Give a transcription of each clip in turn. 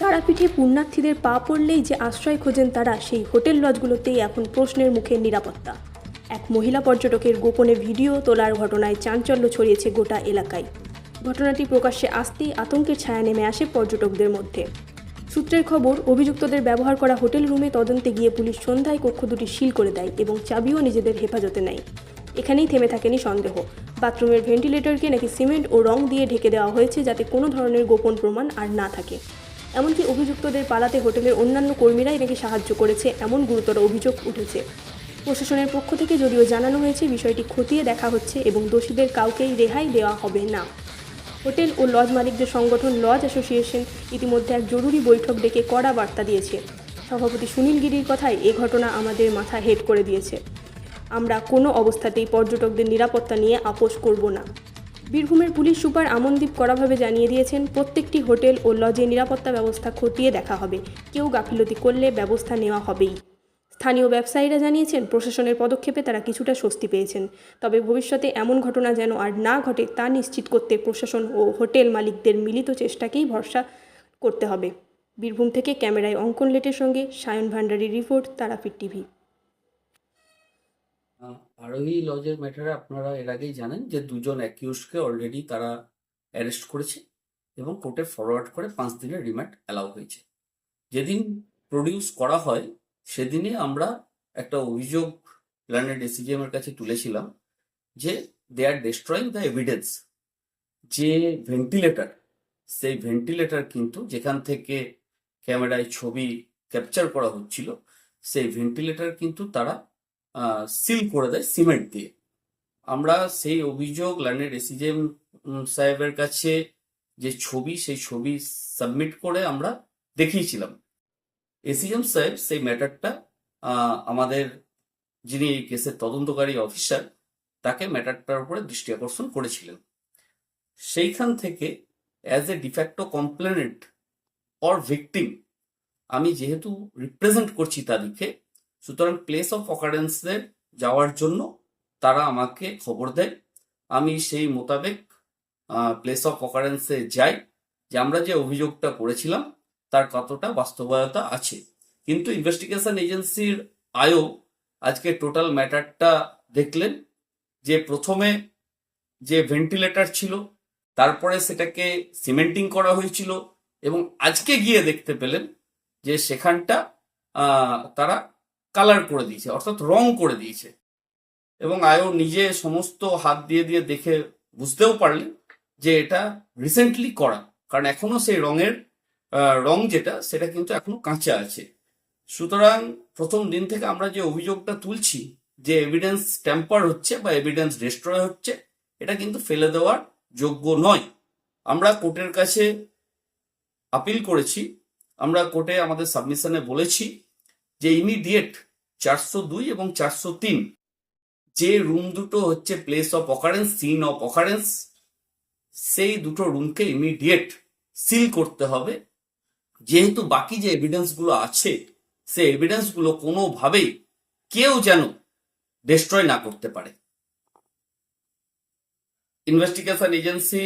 তারাপীঠে পুণ্যার্থীদের পা পড়লেই যে আশ্রয় খোঁজেন তারা, সেই হোটেল লজগুলোতেই এখন প্রশ্নের মুখে নিরাপত্তা। এক মহিলা পর্যটকের গোপনে ভিডিও তোলার ঘটনায় চাঞ্চল্য ছড়িয়েছে গোটা এলাকায়। ঘটনাটি প্রকাশ্যে আসতেই আতঙ্কের ছায়া নেমে আসে পর্যটকদের মধ্যে। সূত্রের খবর, অভিযুক্তদের ব্যবহার করা হোটেল রুমে তদন্তে গিয়ে পুলিশ সন্ধ্যায় কক্ষ দুটি সিল করে দেয় এবং চাবিও নিজেদের হেফাজতে নেয়। এখানেই থেমে থাকেনি সন্দেহ। বাথরুমের ভেন্টিলেটরকে নাকি সিমেন্ট ও রং দিয়ে ঢেকে দেওয়া হয়েছে যাতে কোনো ধরনের গোপন প্রমাণ আর না থাকে। এমনকি অভিযুক্তদের পালাতে হোটেলের অন্যান্য কর্মীরাই নাকি সাহায্য করেছে, এমন গুরুতর অভিযোগ উঠেছে। প্রশাসনের পক্ষ থেকে যদিও জানানো হয়েছে, বিষয়টি খতিয়ে দেখা হচ্ছে এবং দোষীদের কাউকেই রেহাই দেওয়া হবে না। হোটেল ও লজ মালিকদের সংগঠন লজ অ্যাসোসিয়েশন ইতিমধ্যে এক জরুরি বৈঠক ডেকে কড়া বার্তা দিয়েছে। সভাপতি সুনীল গিরির কথায় এ ঘটনা আমাদের মাথা হেড করে দিয়েছে। আমরা কোনো অবস্থাতেই পর্যটকদের নিরাপত্তা নিয়ে আপোষ করব না। বীরভূমের পুলিশ সুপার আমনদীপ কড়াভাবে জানিয়ে দিয়েছেন, প্রত্যেকটি হোটেল ও লজে নিরাপত্তা ব্যবস্থা খতিয়ে দেখা হবে। কেউ গাফিলতি করলে ব্যবস্থা নেওয়া হবেই। স্থানীয় ব্যবসায়ীরা জানিয়েছেন, প্রশাসনের পদক্ষেপে তারা কিছুটা স্বস্তি পেয়েছেন। তবে ভবিষ্যতে এমন ঘটনা যেন আর না ঘটে তা নিশ্চিত করতে প্রশাসন ও হোটেল মালিকদের মিলিত চেষ্টাকেই ভরসা করতে হবে। বীরভূম থেকে ক্যামেরায় অঙ্কন লেটের সঙ্গে সায়ন ভান্ডারী রিপোর্ট, তারাপীঠ টিভি। আরোহী লজের ম্যাটারে আপনারা এর আগেই জানেন যে দুজন অ্যাকিউজকে অলরেডি তারা অ্যারেস্ট করেছে এবং কোর্টে ফরওয়ার্ড করে পাঁচ দিনের রিমান্ড অ্যালাউ হয়েছে। যেদিন প্রডিউস করা হয় সেদিনে আমরা একটা অভিযোগ প্ল্যানেট এসিজিএম এর কাছে তুলেছিলাম যে they are destroying the evidence যে ভেন্টিলেটর সেই ভেন্টিলেটর কিন্তু যেখান থেকে ক্যামেরায় ছবি ক্যাপচার করা হচ্ছিল, সেই ভেন্টিলেটার কিন্তু তারা সিল করে দেয় সিমেন্ট দিয়ে। আমরা সেই অভিযোগ ল্যান্ডেড এসিজেম সাহেবের কাছে যে ছবি, সেই ছবি সাবমিট করে আমরা দেখিয়েছিলাম। এসিএম সাহেব সেই ম্যাটারটা আমাদের যিনি এই কেসের তদন্তকারী অফিসার তাকে ম্যাটারটার উপরে দৃষ্টি আকর্ষণ করেছিলেন। সেইখান থেকে as a de facto complainant or victim আমি যেহেতু রিপ্রেজেন্ট করছি তাদেরকে সুতরাং প্লেস অফ অকারেন্সে যাওয়ার জন্য তারা আমাকে খবর দেয়। আমি সেই মোতাবেক প্লেস অফ অকারেন্সে যাই, যে আমরা যে অভিযোগটা করেছিলাম, তার কতটা বাস্তবায়তা আছে। কিন্তু ইনভেস্টিগেশন এজেন্সির আয়ও আজকে টোটাল ম্যাটারটা দেখলেন, যে প্রথমে যে ভেন্টিলেটর ছিল, তারপরে সেটাকে সিমেন্টিং করা হয়েছিল এবং আজকে গিয়ে দেখতে পেলেন যে সেখানটা তারা কালার করে দিয়েছে, অর্থাৎ রং করে দিয়েছে। এবং আয়ো নিজে সমস্ত হাত দিয়ে দিয়ে দেখে বুঝতেও পারলেন যে এটা রিসেন্টলি করা। কারণ এখনও সেই রঙের রং যেটা, সেটা কিন্তু এখনও কাঁচা আছে। সুতরাং প্রথম দিন থেকে আমরা যে অভিযোগটা তুলছি যে এভিডেন্স ট্যাম্পার হচ্ছে বা এভিডেন্স ডিস্ট্রয় হচ্ছে, এটা কিন্তু ফেলে দেওয়ার যোগ্য নয়। আমরা কোর্টের কাছে আপিল করেছি, আমরা কোর্টে আমাদের সাবমিশনে বলেছি যে ইমিডিয়েট চারশো দুই এবং চারশো তিন। যে রুম দুটো হচ্ছে place of occurrence scene of occurrence সেই দুটো রুমকে ইমিডিয়েট সিল করতে হবে। যেহেতু বাকি যে এভিডেন্সগুলো আছে, সেই এভিডেন্সগুলো কোনোভাবেই কেউ যেন ডিস্ট্রয় না করতে পারে। ইনভেস্টিগেশন এজেন্সি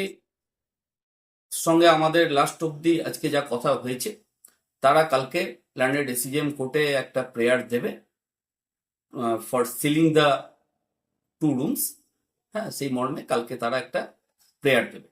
সঙ্গে আমাদের লাস্ট অব্দি আজকে যা কথা হয়েছে, তারা কালকে ল্যান্ডেড এসিজিএম কোর্টে একটা প্রেয়ার দেবে। For sealing the two rooms হ্যাঁ সেই মর্মে কালকে তারা একটা প্রেয়ার দেবে।